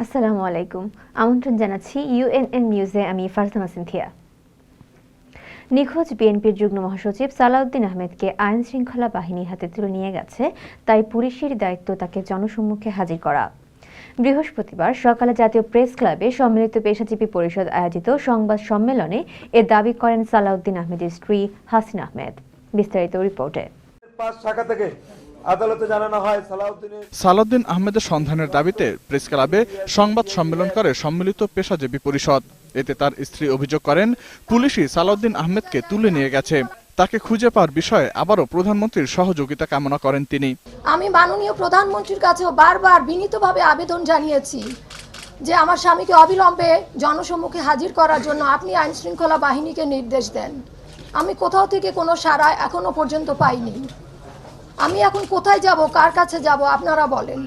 আসসালামু আলাইকুম। আমন্ত্রণ জানাচ্ছি ইউএনএন নিউজে, আমি ফারজানা সিনথিয়া। নিখোঁজ বিএনপির যুগ্ম মহাসচিব সালাউদ্দিন আহমেদকে আইন শৃঙ্খলা বাহিনীর হাতে তুলে নিয়ে গেছে, তাই পুলিশের দায়িত্ব তাকে জনসম্মুখে হাজির করা। বৃহস্পতিবার সকালে জাতীয় প্রেস ক্লাবে সম্মিলিত পেশাজীবী পরিষদ আয়োজিত সংবাদ সম্মেলনে এ দাবি করেন সালাউদ্দিন আহমেদের স্ত্রী হাসিন আহমেদ। বিস্তারিত রিপোর্টে। পাঁচ শাখা থেকে আদালতে জানানো হয় সালাউদ্দিন আহমেদের সন্ধানের দাবিতে প্রেস ক্লাবে সংবাদ সম্মেলন করে সম্মিলিত পেশাজীবী পরিষদ। এতে তার স্ত্রী অভিযোগ করেন পুলিশই সালাউদ্দিন আহমেদকে তুলে নিয়ে গেছে। তাকে খুঁজে পাওয়ার বিষয়ে আবারও প্রধানমন্ত্রীর সহযোগিতা কামনা করেন তিনি। আমি মাননীয় প্রধানমন্ত্রীর কাছেও বারবার বিনীতভাবে আবেদন জানিয়েছি যে আমার স্বামীকে অবিলম্বে জনসম্মুখে হাজির করার জন্য আপনি আইন শৃঙ্খলা বাহিনীকে নির্দেশ দেন। আমি কোথাও থেকে কোনো সাড়া এখনও পর্যন্ত পাইনি। আমি এখন কোথায় যাব? কার কাছে যাব? আপনারা বলেন।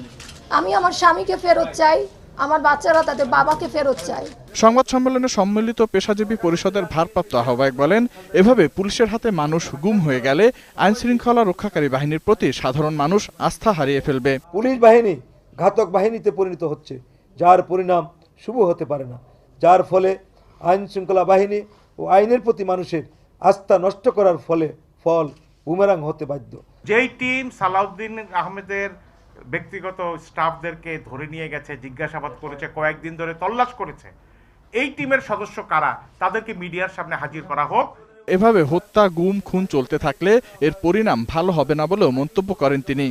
আমি আমার স্বামীকে ফেরত চাই আমার বাচ্চারা তাদের বাবাকে ফেরত চাই। সংবাদ সম্মেলনে সম্মিলিত পেশাজীবী পরিষদের ভারপ্রাপ্ত আহ্বায়ক বলেন এভাবে পুলিশের হাতে মানুষ গুম হয়ে গেলে আইন শৃঙ্খলা রক্ষাকারী বাহিনীর প্রতি সাধারণ মানুষ আস্থা হারিয়ে ফেলবে। পুলিশ বাহিনী ঘাতক বাহিনীতে পরিণত হচ্ছে যার পরিণাম শুভ হতে পারে না। যার ফলে আইন শৃঙ্খলা বাহিনী ও আইনের প্রতি মানুষের আস্থা নষ্ট করার ফলে ফল বুমেরাং হতে বাধ্য। যেই টিম সালাউদ্দিন আহমেদের ব্যক্তিগত স্টাফদেরকে ধরে নিয়ে গেছে জিজ্ঞাসাবাদ করেছে কয়েকদিন ধরে তল্লাশ করেছে এই টিমের সদস্য কারা? তাদেরকে মিডিয়ার সামনে হাজির করা হোক। এভাবে হত্যা গুম খুন চলতে থাকলে এর পরিণাম ভালো হবে না বলেও মন্তব্য করেন তিনি।